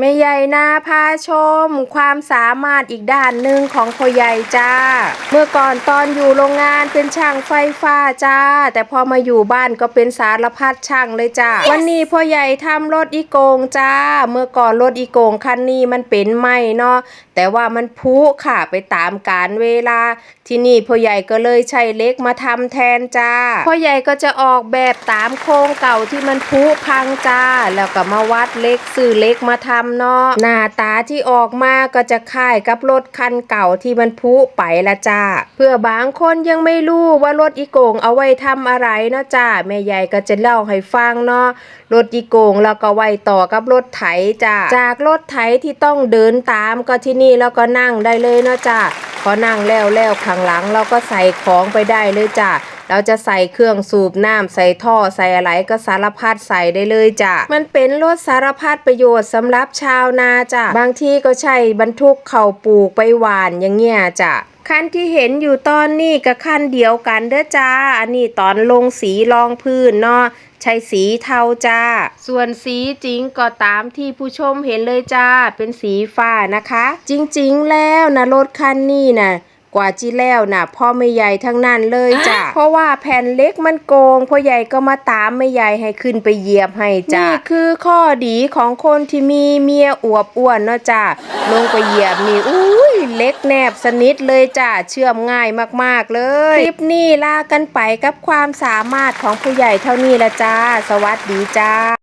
แม่ใหญ่นาพาชม ความสามารถอีกด้านหนึ่งของพ่อใหญ่จ้า เมื่อก่อนตอนอยู่โรงงานเป็นช่างไฟฟ้าจ้า แต่พอมาอยู่บ้านก็เป็นสารพัดช่างเลยจ้า วันนี้พ่อใหญ่ทำรถอีโกงจ้า เมื่อก่อนรถอีโกงคันนี้มันเป็นไหมเนาะแต่ว่ามันพุค่ะไปตามกาลเวลา ที่นี่พ่อใหญ่ก็เลยใช้เล็กมาทำแทนจ้าพ่อใหญ่ก็จะออกแบบตามโครงเก่าที่มันพุพังจ้า แล้วก็มาวัดเล็กซื้อเล็กมาทำเนาะหน้าตาที่ออกมาก็จะคล้ายกับรถคันเก่าที่มันพุไปละจ้า เพื่อบางคนยังไม่รู้ว่ารถอีโกงเอาไว้ทำอะไรเนาะจ้าแม่ใหญ่ก็จะเล่าให้ฟังเนาะรถอีโกงแล้วก็ไว้ต่อกับรถไถจ้าจากรถไถที่ต้องเดินตามก็ที่นี่แล้วก็นั่งได้เลยเนาะจ้าพอนั่งแล้วแล้วข้างหลังเราก็ใส่ของไปได้เลยจ้ะ เราจะใส่เครื่องสูบน้ำใส่ท่อใส่อะไรก็สารพัดใส่ได้เลยจ้ะมันเป็นรถสารพัดประโยชน์สำหรับชาวนาจ้ะบางที่ก็ใช้บรรทุกเข่าปลูกไปหวานอย่างเงี้ยจ้ะคันที่เห็นอยู่ตอนนี้กับคันเดียวกันเด้อจ้า อันนี้ตอนลงสีรองพื้นเนาะใช้สีเทาจ้า ส่วนสีจริงก็ตามที่ผู้ชมเห็นเลยจ้า เป็นสีฟ้านะคะ จริงๆแล้วนะรถคันนี้นะ กว่าจีแล้วนะพ่อไม่ใหญ่ทั้งนั้นเลยจ้ะเพราะว่าแผ่นเล็กมันโกงพ่อใหญ่ก็มาตามไม่ใหญ่ให้ขึ้นไปเหยียบให้จ้ะนี่คือข้อดีของคนที่มีเมียอวบอ้วนเนาะจ้ะลงไปเหยียบนี่อุ้ยเล็กแนบสนิทเลยจ้ะเชื่อมง่ายมากๆเลย คลิปนี้ลากันไปกับความสามารถของผู้ใหญ่เท่านี้ละจ้า สวัสดีจ้า